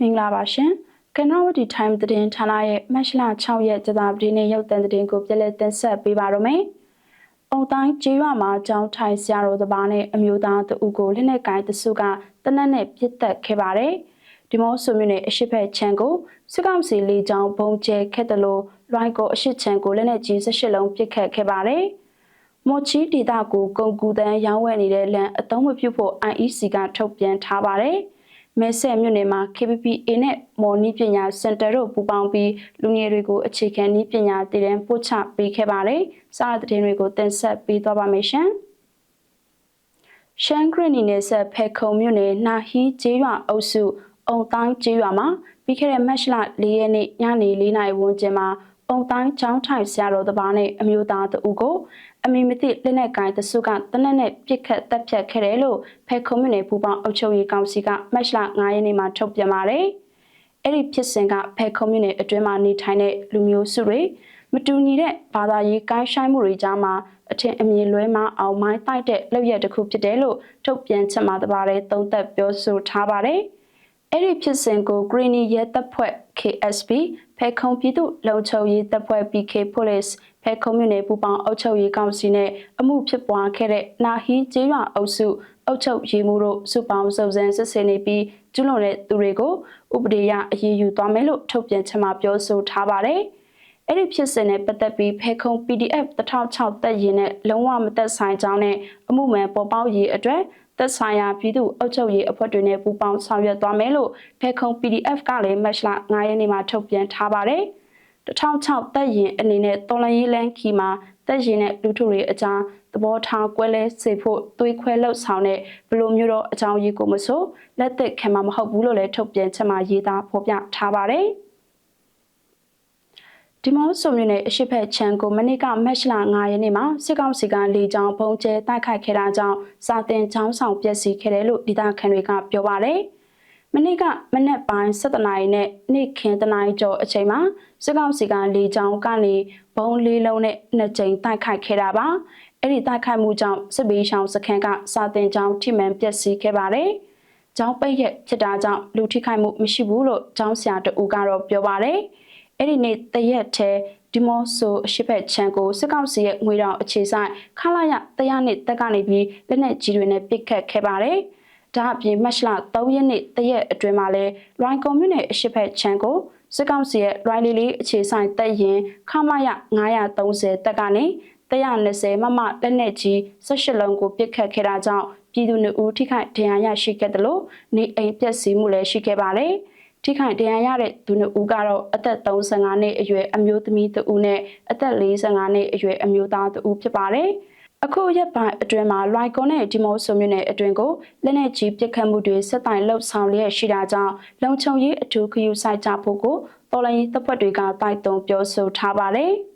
မင်္ဂလာပါရှင်ကနဝတီ time သတင်းဌာနရဲ့မတ်လ6ရက်ကြာသပတေးနေ့ရုပ်သံသတင်းကိုပြည်လည်တင်ဆက်ပေးပါရမယ်။အုံတိုင်းကျေးရွာမှာကျောင်းထိုင်ဆရာတော်တပါးနဲ့အမျိုးသားတဦးကိုလက်နက်ကိုင်းတစုကတနက်နဲ့ပြစ်တက်ခဲ့ပါတယ်။ဒီမော့ဆိုမြို့နယ်အရှိဖက်ချန်ကိုစစ်ကောင်စီလေးကျောင်းဘုံကျဲခက်တယ်လို့လွိုင်းကိုအရှိချန်ကိုလက်နက်ကြီး18လုံးပစ်ခတ်ခဲ့ပါတယ်။မော်ချီဒေတာကိုကုန်ကူတန်းရောင်းဝယ်နေတဲ့လမ်းအသုံးမပြုဖို့ IEC ကထုတ်ပြန်ထားပါတယ်။ မဲဆဲမြို့နယ်မှာ KPPA နဲ့မော်နီးပညာစင်တာတို့ပူးပေါင်းပြီးလူငယ်တွေကိုအခြေခံနည်းပညာတည်တံပို့ချပေးခဲ့ပါတယ်။စားတဲ့တဲ့တွေကိုတင်ဆက်ပေးသွားပါမယ်ရှင်။ရှန်ဂရနီနယ်ဆက်ဖဲခုံမြို့နယ်နာဟီကျေးရွာအုပ်စုအုံတိုင်းကျေးရွာမှာပြီးခဲ့တဲ့မတ်လ၄ရက်နေ့ညနေ၄နာရီဝန်းကျင်မှာ ပုံတိုင်းချောင်းထိုင်ဆရာတော်တပါးနဲ့အမျိုးသားတဦးကိုအမီမသိလက်နက်ကိုင်တစုကတနက်နဲ့ပြစ်ခတ်တပ်ဖြတ်ခဲ့တယ်လို့ဖဲကွန်မြူနီပူပေါင်းအုပ်ချုပ်ရေးကောင်စီကမတ်လ9ရက်နေ့မှာထုတ်ပြန်ပါတယ်။အဲ့ဒီဖြစ်စဉ်ကဖဲကွန်မြူနီအတွင်းမှာနေထိုင်တဲ့လူမျိုးစုတွေမတူညီတဲ့ဘာသာရေးကိုင်းဆိုင်မှုတွေကြားမှာအထင်အမြင်လွဲမှာအောင်မိုင်းတိုက်တဲ့လောက်ရက်တစ်ခုဖြစ်တယ်လို့ထုတ်ပြန်ချက်မှာတပါးတဲ့သုံးသက်ပြောဆိုထားပါတယ်။အဲ့ဒီဖြစ်စဉ်ကို Greeny ရဲတပ်ဖွဲ့ KSB ဖဲခုံပြည်သူလုံခြုံရေးတပ်ဖွဲ့ PK Police ဖဲခုံမြို့နယ်ပူပေါင်းအုပ်ချုပ်ရေးကောင်စီနဲ့အမှုဖြစ်ပွားခဲ့တဲ့နာဟီကျေးရွာအုပ်စုအုပ်ချုပ်ရေးမှုတို့စုပေါင်းစုံစမ်းစစ်ဆေးနေပြီးကျူးလွန်တဲ့သူတွေကိုဥပဒေအရအရေးယူသွားမယ်လို့ထုတ်ပြန်ချက်မှာပြောဆိုထားပါတယ်။အဲ့ဒီဖြစ်စဉ်နဲ့ပတ်သက်ပြီးဖဲခုံ PDF 1006တက်ရင်နဲ့လုံးဝမသက်ဆိုင်ကြောင်းနဲ့အမှုမှန်ပေါ်ပေါက်ရေးအတွက် သက်ဆိုင်ရာပြည်သူ့အုပ်ချုပ်ရေးအဖွဲ့တွေနဲ့ပူးပေါင်းဆောင်ရွက်သွားမယ်လို့ဖဲခုံ PDF ကလည်းမတ်လ9ရက်နေ့မှာထုတ်ပြန်ထားပါတယ်။2006တက်ရင်အနေနဲ့တော်လန်ရေးလန်းခီမှာတက်ရင်နဲ့လူထုတွေအကြားသဘောထားကွဲလဲစေဖို့သွေးခွဲလောက်ဆောင်တဲ့ဘလိုမျိုးတော့အကြောင်းရေးကိုမဆိုလက်သက်ခံမှာမဟုတ်ဘူးလို့လည်းထုတ်ပြန်ချက်မှာရေးသားဖော်ပြထားပါတယ်။ ဒီမော့ဆိုမြို့နယ်အရှိဖက်ချန်ကိုမနေ့ကမတ်လ9ရက်နေ့မှာစစ်ကောင်စီကလေကြောင်းပုံကျဲတိုက်ခိုက်ခဲ့တာကြောင့်စာတင်ချောင်းဆောင်ပျက်စီးခဲ့တယ်လို့ဒေသခံတွေကပြောပါတယ်။မနေ့ကမနက်ပိုင်း7:00နာရီနဲ့နေ့ခင်းတနာရီကျော်အချိန်မှာစစ်ကောင်စီကလေကြောင်းကနေဘုံလေးလုံးနဲ့နှစ်ကြိမ်တိုက်ခိုက်ခဲ့တာပါ။အဲ့ဒီတိုက်ခိုက်မှုကြောင့်စစ်ဘေးရှောင်စခန်းကစာတင်ချောင်းထိမှန်ပျက်စီးခဲ့ပါတယ်။ကျောင်းပိတ်ရက်ဖြစ်တာကြောင့်လူထိခိုက်မှုမရှိဘူးလို့ကျောင်းဆရာတအူကတော့ပြောပါတယ်။ အဲ့ဒီနေ့တရက်ထဲဒီမော့ဆိုအရှိဖက်ချန်ကိုစစ်ကောင်စီရဲ့ငွေတောင်အခြေဆိုင်ခလာရတရားနှစ်တက်ကနေပြီးလက်နက်ကြီးတွေနဲ့ပစ်ခတ်ခဲ့ပါတယ်။ဒါအပြင်မတ်လ3ရက်နေ့တရက်အတွင်းမှာလဲလွိုင်းကွန်မြူနယ်အရှိဖက်ချန်ကိုစစ်ကောင်စီရဲ့လွိုင်းလီလီအခြေဆိုင်တက်ရင်ခမရ930တက်ကနေ120မမလက်နက်ကြီး18လုံးကိုပစ်ခတ်ခဲ့တာကြောင့်ပြည်သူ့နှုတ်ထိခိုက်ဒဏ်ရာရရှိခဲ့တယ်လို့နေအိမ်ပျက်စီးမှုလည်းရှိခဲ့ပါတယ်။ ထိခိုက်ဒဏ်ရာရတဲ့သူနှစ်ဦးကတော့အသက်35နှစ်အရွယ်အမျိုးသမီးတဦးနဲ့အသက်45နှစ်အရွယ်အမျိုးသားတဦးဖြစ်ပါတယ်။အခုရက်ပိုင်းအတွင်းမှာလွိုင်ကွန်နဲ့ဒီမော့ဆိုမြို့နယ်အတွင်းကိုလက်နက်ကြီးပစ်ခတ်မှုတွေဆက်တိုင်လှုပ်ဆောင်လျက်ရှိတာကြောင့်လုံခြုံရေးအထူးခယူဆိုင်ကြဖို့ကိုတော်လိုင်းတပ်ဖွဲ့တွေကတိုက်တွန်းပြောဆိုထားပါတယ်။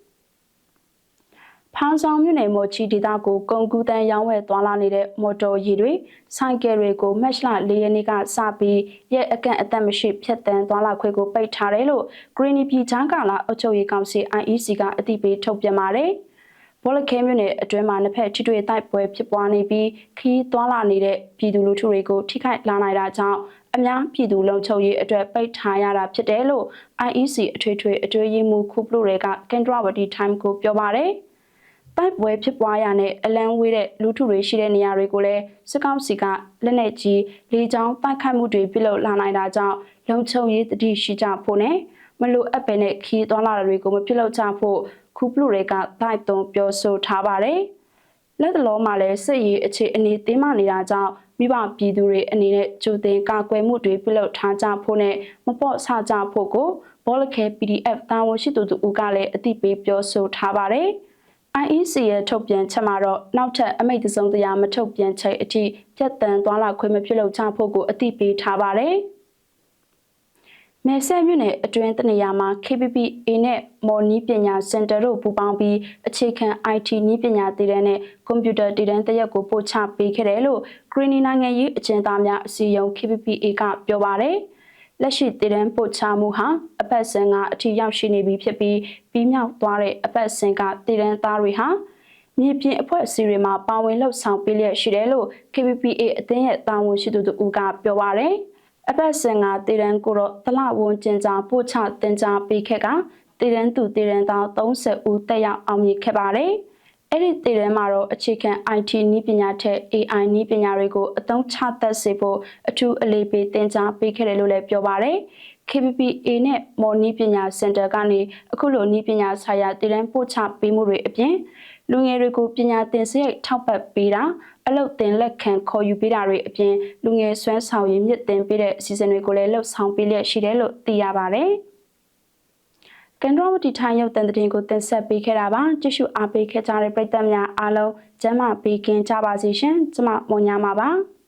ဖောင်းဆောင်မြို့နယ်မော်ချီဒေသကိုကုန်ကူးတန်းရောင်းဝယ်သွားလာနေတဲ့မော်တော်ယာဉ်တွေဆိုင်ကယ်တွေကိုမတ်လ၄ရက်နေ့ကစပြီးရဲ့အကန့်အသတ်မရှိဖျက်ဆီးသွားလာခွင့်ကိုပိတ်ထားတယ်လို့ Green ပြည်ချမ်းကာလာအုပ်ချုပ်ရေးကောင်စီ IEC ကအသိပေးထုတ်ပြန်ပါတယ်။ဘောလခဲမြို့နယ်အတွင်းမှာနှစ်ဖက်ထိတွေ့တိုက်ပွဲဖြစ်ပွားနေပြီးခီးသွားလာနေတဲ့ပြည်သူလူထုတွေကိုထိခိုက်လာနိုင်တာကြောင့်အများပြည်သူလုံခြုံရေးအတွက်ပိတ်ထားရတာဖြစ်တယ်လို့ IEC အထွေထွေအတွေ့အကြုံမှုခုပလို့တွေကကင်ဒရဝတီ time ကိုပြောပါတယ်။ တိုက်ပွဲဖြစ်ပွားရတဲ့အလန်းဝေးတဲ့လူထုတွေရှိတဲ့နေရာတွေကိုလည်းစစ်ကောင်စီကလက်နက်ကြီးလေကြောင်းတိုက်ခိုက်မှုတွေပြုလုပ်လာနိုင်တာကြောင့်လုံခြုံရေးတတိရှိကြဖို့နဲ့မလိုအပ်ပဲနဲ့ခီးသွားလာတွေကိုမပြုလုပ်ကြဖို့ခုပလူတွေကတိုက်တွန်းပြောဆိုထားပါတယ်။လက်တလုံးမှာလည်းစစ်ရေးအခြေအနေတင်းမာနေတာကြောင့်မိဘပြည်သူတွေအနေနဲ့ကြိုတင်ကာကွယ်မှုတွေပြုလုပ်ထားကြဖို့နဲ့မပေါ့ဆကြဖို့ကိုဘောလခဲ PDF တာဝန်ရှိသူတို့ကလည်းအသိပေးပြောဆိုထားပါတယ်။ IEC ရဲ့ထုတ်ပြန်ချက်မှာတော့နောက်ထပ်အမိန့်တစုံတရာမထုတ်ပြန်ချိန်အထိပြတ်တန်းသွားလာခွင့်မပြုလုပ်ကြဖို့ကိုအသိပေးထားပါတယ်။မဲဆဲမြို့နယ်အတွင်းတနေရာမှာ KPPA နဲ့မော်နီးပညာစင်တာတို့ပူးပေါင်းပြီးအခြေခံ IT နည်းပညာတည်တဲ့နဲ့ကွန်ပျူတာတည်တဲ့တရက်ကိုပို့ချပေးခဲ့တယ်လို့ Green နိုင်ငံရေးအကျဉ်းသားများအစည်းအရုံး KPPA ကပြောပါတယ်။ လက်ရှိတည်တန်းပို့ချမှုဟာအပတ်စဉ်ကအထီရောက်ရှိနေပြီဖြစ်ပြီးပြီးမြောက်သွားတဲ့အပတ်စဉ်ကတည်တန်းသားတွေဟာမြေပြင်အဖွဲ့အစည်းတွေမှာပါဝင်လှုပ်ဆောင်ပေးလျက်ရှိတယ်လို့ KPPA အသင်းရဲ့တာဝန်ရှိသူတို့ကပြောပါရယ်အပတ်စဉ်ကတည်ရန်ကိုတော့တလဝန်းကျင်ကြာပို့ချတင်ကြားပေးခဲ့ကတည်ရန်သူတည်ရန်သား30ဦးတက်ရောက်အောင်မြင်ခဲ့ပါတယ်။ အဲ့ဒီတည်ရန်မှာတော့အခြေခံ IT နည်းပညာထက် AI နည်းပညာတွေကိုအသုံးချတတ်စေဖို့အထူးအလေးပေးတင်ကြားပေးခဲ့တယ်လို့လည်းပြောပါတယ်။ KPPA နဲ့မော်နီးပညာစင်တာကနေအခုလိုနီးပညာဆိုင်ရာတည်ရန်ပို့ချပေးမှုတွေအပြင်လူငယ်တွေကိုပညာသင်စရိတ်ထောက်ပံ့ပေးတာအလုပ်တင်လက်ခံခေါ်ယူပေးတာတွေအပြင်လူငယ်စွမ်းဆောင်ရည်မြင့်တင်ပေးတဲ့အစီအစဉ်တွေကိုလည်းလှုပ်ဆောင်ပေးလျက်ရှိတယ်လို့သိရပါတယ်။ ကန်ဒရဝတီထိုင်းရုပ်တန်တဲ့ကိုတင်ဆက်ပေးခဲ့တာပါကြည့်ရှုအားပေးခဲ့ကြတဲ့ပရိသတ်များအားလုံးကျမ်းမာပေးခင်ကြပါစေရှင်ကျမမွန်ညာမှာပါ။